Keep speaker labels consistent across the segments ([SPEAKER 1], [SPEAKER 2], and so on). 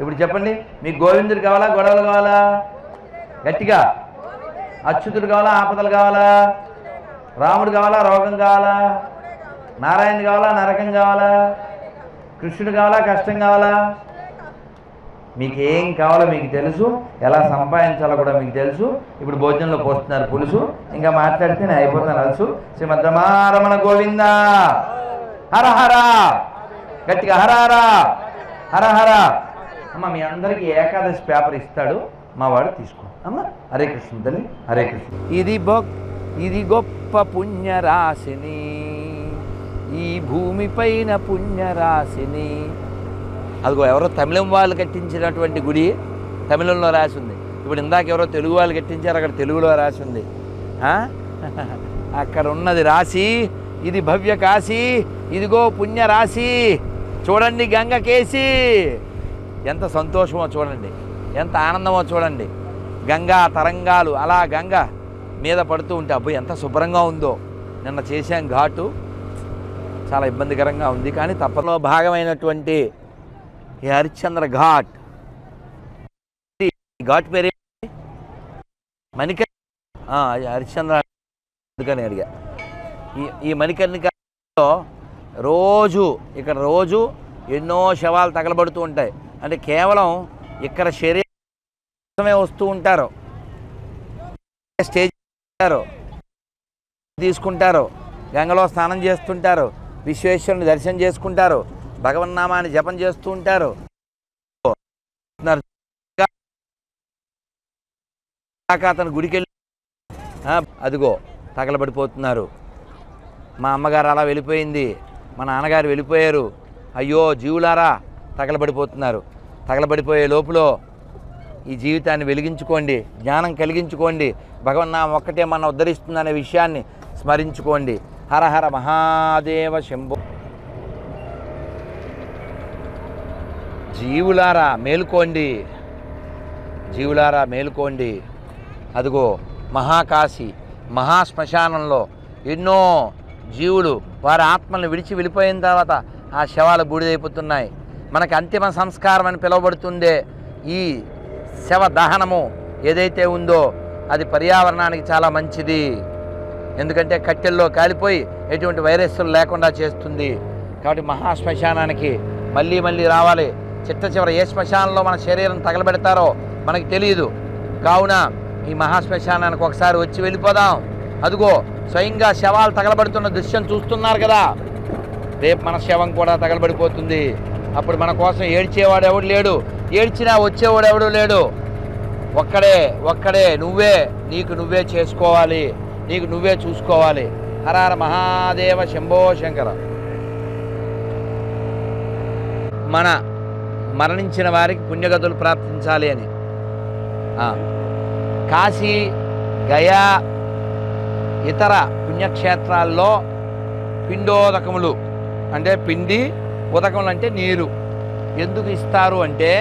[SPEAKER 1] ఇప్పుడు చెప్పండి మీకు గోవిందుడు కావాలా గొడవలు కావాలా? గట్టిగా. అచ్యుతుడు కావాలా ఆపదలు కావాలా? రాముడు కావాలా రోగం కావాలా? నారాయణ కావాలా నరకం కావాలా? కృష్ణుడు కావాలా కష్టం కావాలా? మీకు ఏం కావాలో మీకు తెలుసు. ఎలా సంపాదించాలో కూడా మీకు తెలుసు. ఇప్పుడు భోజనంలో పోస్తున్నారు పులుసు. ఇంకా మాట్లాడితే నేను అయిపోతాను అలసు శ్రీమద్రమారమణ గోవింద. హర హర. గట్టిగా హర హర. హర హర. అమ్మ మీ అందరికీ ఏకాదశి పేపర్ ఇస్తాడు మా వాడు తీసుకో. అమ్మ హరే కృష్ణ తల్లి హరే కృష్ణ. ఇది బొక్ ఇది గొప్ప పుణ్యరాశిని. ఈ భూమిపైన పుణ్యరాశిని. అదిగో ఎవరో తమిళం వాళ్ళు కట్టించినటువంటి గుడి తమిళంలో రాసి ఉంది. ఇప్పుడు ఇందాక ఎవరో తెలుగు వాళ్ళు కట్టించారు అక్కడ తెలుగులో రాసి ఉంది. అక్కడ ఉన్నది రాసి ఇది భవ్య కాశీ ఇదిగో పుణ్య రాశి చూడండి గంగకేసి ఎంత సంతోషమో చూడండి. ఎంత ఆనందమో చూడండి. గంగా తరంగాలు అలా గంగ మీద పడుతూ ఉంటే అబ్బాయి ఎంత శుభ్రంగా ఉందో. నిన్న చేసాం ఘాటు. చాలా ఇబ్బందికరంగా ఉంది. కానీ తప్పలో భాగమైనటువంటి ఈ హరిశ్చంద్ర ఘాట్. ఘాట్ పేరు మణిక హరిశ్చంద్ర అందుకని అడిగా. ఈ ఈ మణికర్ణికలో రోజు ఇక్కడ రోజు ఎన్నో శవాలు తగలబడుతూ ఉంటాయి. అంటే కేవలం ఇక్కడ శరీరమే వస్తూ ఉంటారు స్టేజ్ తీసుకుంటారు గంగలో స్నానం చేస్తుంటారు విశ్వేశ్వరుని దర్శనం చేసుకుంటారు భగవన్నామాన్ని జపం చేస్తూ ఉంటారు అతను గుడికి వెళ్ళి అదిగో తగలబడిపోతున్నారు. మా అమ్మగారు అలా వెళ్ళిపోయింది మా నాన్నగారు వెళ్ళిపోయారు. అయ్యో జీవులారా తగలబడిపోతున్నారు. తగలబడిపోయే లోపల ఈ జీవితాన్ని వెలిగించుకోండి జ్ఞానం కలిగించుకోండి భగవన్నామం ఒక్కటే మన ఉద్ధరిస్తుందనే విషయాన్ని స్మరించుకోండి. హర హర మహాదేవ శంభు. జీవులారా మేలుకోండి. జీవులారా మేలుకోండి. అదిగో మహాకాశి మహాశ్మశానంలో ఎన్నో జీవులు వారి ఆత్మల్ని విడిచి వెళ్ళిపోయిన తర్వాత ఆ శవాలు బూడిదైపోతున్నాయి. మనకి అంతిమ సంస్కారం అని పిలువబడుతుందే ఈ శవ దహనము ఏదైతే ఉందో అది పర్యావరణానికి చాలా మంచిది. ఎందుకంటే కట్టెల్లో కాలిపోయి ఎటువంటి వైరస్లు లేకుండా చేస్తుంది. కాబట్టి మహాశ్మశానానికి మళ్ళీ మళ్ళీ రావాలి. చిట్ట చివర ఏ శ్మశానంలో మన శరీరం తగలబెడతారో మనకి తెలియదు. కావున ఈ మహాశ్మశానానికి ఒకసారి వచ్చి వెళ్ళిపోదాం. అదిగో స్వయంగా శవాలు తగలబడుతున్న దృశ్యం చూస్తున్నారు కదా. రేపు మన శవం కూడా తగలబడిపోతుంది. అప్పుడు మన కోసం ఏడ్చేవాడు ఎవడు లేడు. ఏడ్చినా వచ్చేవాడు ఎవడు లేడు. ఒక్కడే ఒక్కడే నువ్వే నీకు నువ్వే చేసుకోవాలి. నీకు నువ్వే చూసుకోవాలి. హరార మహాదేవ శంభో శంకర. మన మరణించిన వారికి పుణ్యగతులు ప్రాప్తించాలి అని. కాశీ గయా ఇతర పుణ్యక్షేత్రాల్లో పిండోదకములు. అంటే పిండి ఉదకములు అంటే నీరు. ఎందుకు ఇస్తారు అంటే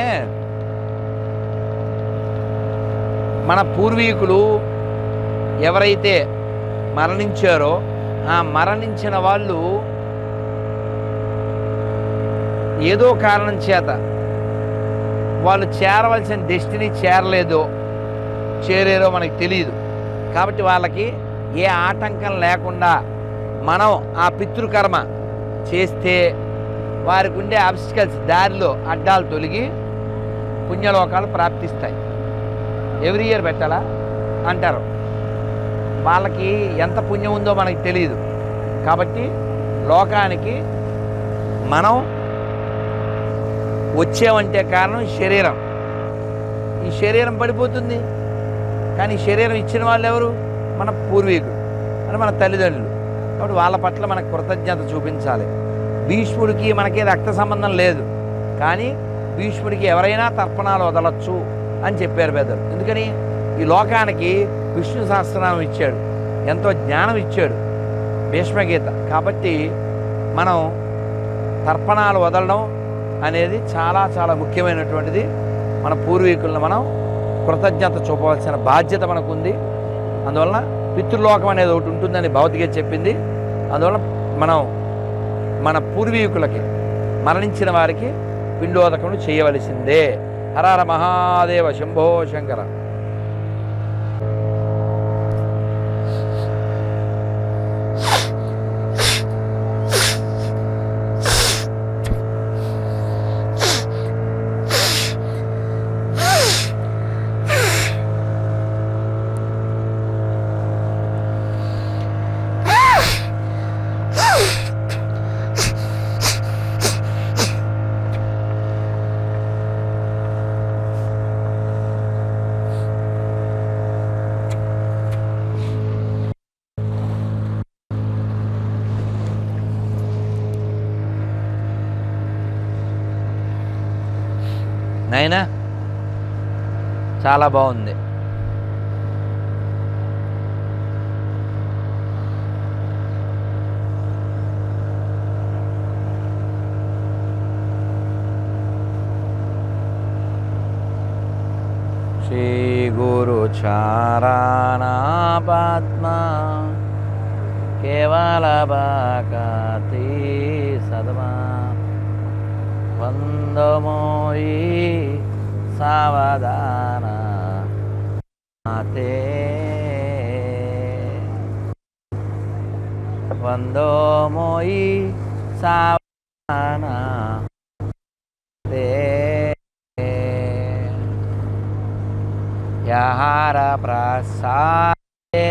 [SPEAKER 1] మన పూర్వీకులు ఎవరైతే మరణించారో ఆ మరణించిన వాళ్ళు ఏదో కారణం చేత వాళ్ళు చేరవలసిన డెస్టినీ చేరలేదో చేరేరో మనకు తెలియదు కాబట్టి వాళ్ళకి ఏ ఆటంకం లేకుండా మనం ఆ పితృకర్మ చేస్తే వారికి ఉండే అబ్స్టికల్స్ దారిలో అడ్డాలు తొలగి పుణ్యలోకాలు ప్రాప్తిస్తాయి. ఎవ్రీ ఇయర్ పెట్టాలా? అంటారు. వాళ్ళకి ఎంత పుణ్యం ఉందో మనకి తెలియదు కాబట్టి లోకానికి మనం వచ్చేవంటే కారణం శరీరం. ఈ శరీరం పడిపోతుంది. కానీ శరీరం ఇచ్చిన వాళ్ళు ఎవరు? మన పూర్వీకులు. అని మన తల్లిదండ్రులు. కాబట్టి వాళ్ళ పట్ల మనకు కృతజ్ఞత చూపించాలి. భీష్ముడికి మనకి రక్త సంబంధం లేదు. కానీ భీష్ముడికి ఎవరైనా తర్పణాలు వదలొచ్చు అని చెప్పారు పెద్దలు ఎందుకని? ఈ లోకానికి విష్ణు సహస్రనామం ఇచ్చాడు. ఎంతో జ్ఞానం ఇచ్చాడు భీష్మగీత. కాబట్టి మనం తర్పణాలు వదలడం అనేది చాలా చాలా ముఖ్యమైనటువంటిది. మన పూర్వీకులను మనం కృతజ్ఞత చూపవలసిన బాధ్యత మనకు ఉంది అందువలన పితృలోకం అనేది ఒకటి ఉంటుందని భౌతిక చెప్పింది. అందువలన మనం మన పూర్వీకులకి మరణించిన వారికి
[SPEAKER 2] పిండోదకమును చేయవలసిందే. హరార మహాదేవ శంభో శంకర. అయినా చాలా బాగుంది. శ్రీ గురు చారాణా పద్మా सावधान माते बंदो मोई सावधान ते याहार प्रसादे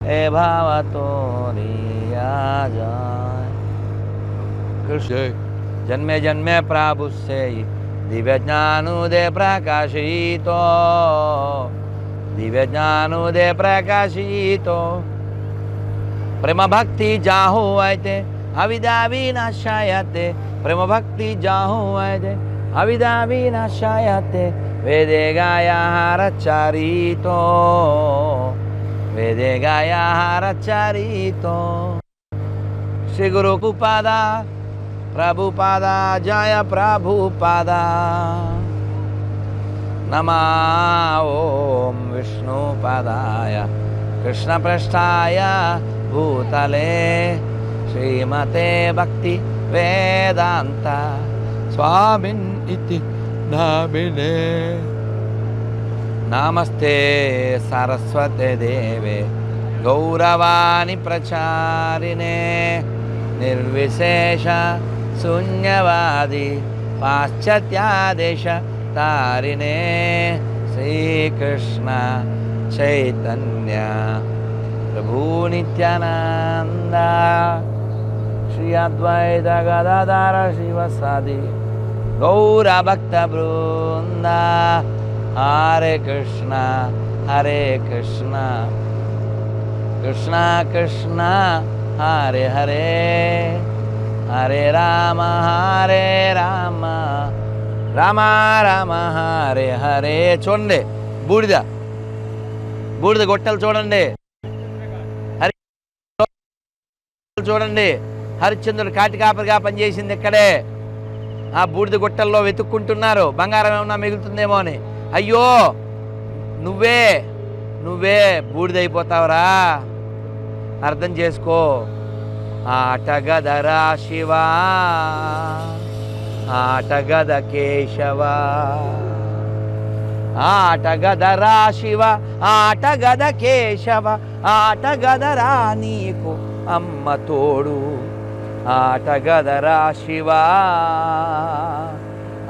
[SPEAKER 2] ए भावतो रिया जाय। कृष्ण जन्मे जन्मे प्रभु से ही ദിവ്യജ്ഞാനുദേ പ്രകാശിതോ ദിവ്യജ്ഞാനുദേ പ്രകാശിതോ প্রেম ভক্তি যা হইতে আবিদা বিনাশায়াতে প্রেম ভক্তি যা হইতে আবিদা বিনাশায়াতে বেদে গায়াহার চারিত বেদে গায়াহার চারিত সে গুরু কুপাদা ప్రభుపాద జయ ప్రభుపాద నమా ఓం విష్ణుపదాయ కృష్ణపృష్ఠాయ భూతలే శ్రీమతే భక్తి వేదాంత స్వామిన్ ఇతి నామినే నమస్తే సరస్వతే దేవే గౌరవాణి ప్రచారిణే నిర్విశేష शून्यवादी पाश्चात्यादेश तारिणे श्रीकृष्ण चैतन्य प्रभु नित्यानन्द। श्री अद्वैत गदाधार शिवसादि गौरभक्तवृन्द। हरे कृष्ण हरे कृष्ण। कृष्ण कृष्ण, हरे हरे। హరే రామ హరే రామ రామ రామ హరే హరే. చూడండి బూడిద. బూడిద గొట్టెలు చూడండి. హరి చూడండి హరిశ్చంద్రుడు కాటికాపరిగా పనిచేసింది ఇక్కడే. ఆ బూడిద గుట్టల్లో వెతుక్కుంటున్నారు. బంగారం ఏమన్నా మిగులుతుందేమో అని. అయ్యో నువ్వే నువ్వే బూడిదైపోతావురా. అర్థం చేసుకో. ఆటగదరా శివ ఆటగద కేశవ. ఆటగదరా శివ ఆటగద కేశవ ఆటగదరా నీకు అమ్మ తోడు. ఆటగదరా శివ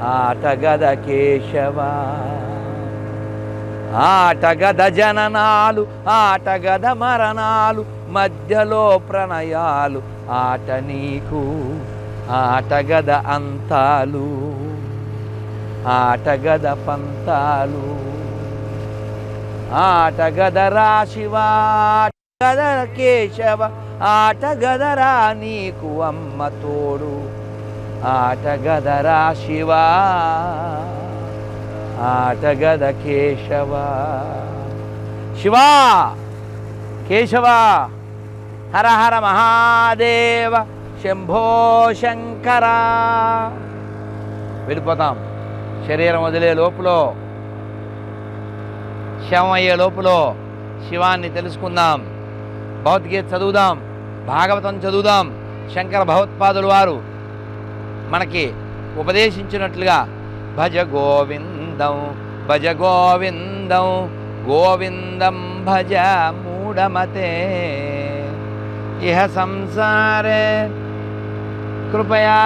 [SPEAKER 2] ఆటగద కేశవ. ఆటగద జననాలు ఆటగద మరణాలు మధ్యలో ప్రణయాలు ఆట నీకు ఆటగద అంతాలు ఆటగద పంతాలు ఆటగద రాశివ ఆటగద కేశవ ఆటగదరా నీకు అమ్మ తోడు ఆటగదరా శివా ఆటగద కేశవ శివా కేశవ హర హర మహాదేవ శంభో శంకర వెళ్ళిపోతాం. శరీరం వదిలే లోపల శవం అయ్యే లోపల శివాన్ని తెలుసుకుందాం. భగవద్గీత చదువుదాం. భాగవతం చదువుదాం. శంకర భగవత్పాదులు వారు మనకి ఉపదేశించినట్లుగా భజ గోవిందం భజ గోవిందం గోవిందం భజ మూఢమతే ఇహ సంసారే కృపయా